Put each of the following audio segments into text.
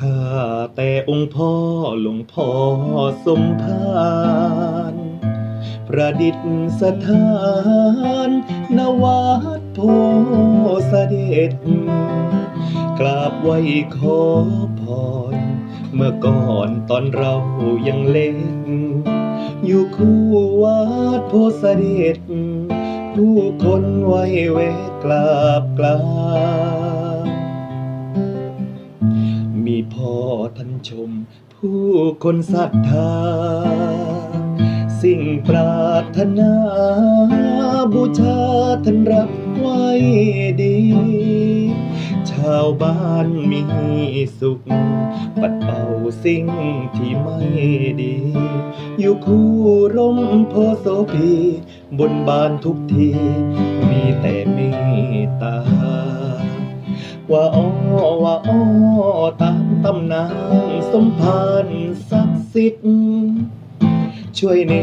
ข้าแต่องค์พ่อหลวงพ่อสมภารประดิษฐานนวัดโพสเสด็จกราบไหวขอพร เมื่อก่อนตอนเรายังเล็ก อยู่คู่วัดโพสเสด็จผู้คนไหว้เวกราบกลา ชม ผู้คนศรัทธา สิ่งปรารถนา บูชาท่านรับไว้ดี ชาวบ้านมีสุข ปัดเป่าสิ่งที่ไม่ดี อยู่คู่ร่มโพโสภีบนบานทุกที มีแต่เมตตา ว่าอ้อว่าอ้อตามตำนานสมภารศักดิ์สิทธิ์ช่วยเน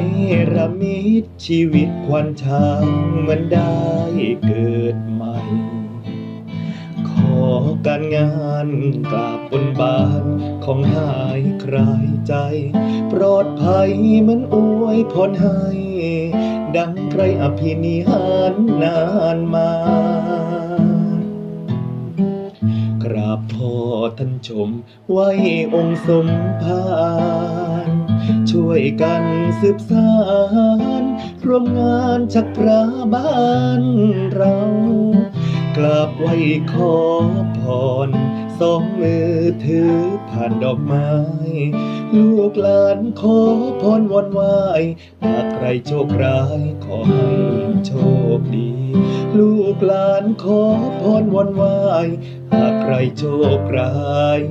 รมิตชีวิตควันช้างเหมือนได้เกิดใหม่ ขอการงานกราบบนบานของหายคลายใจ ปลอดภัยเหมือนอวยพรให้ ดังใครอภินิหารนานมา ท่านชม ไว้องค์สมภารช่วยกันสืบสารร่วมงานชักพระบ้านเรากราบไหว้ขอพรสองมือถือผ่านดอกไม้ กหลานขอพรวันไหวหากใครโชคร้ายขอให้โชคดี ลูกหลานขอพรวันไหวหากใครโชคร้าย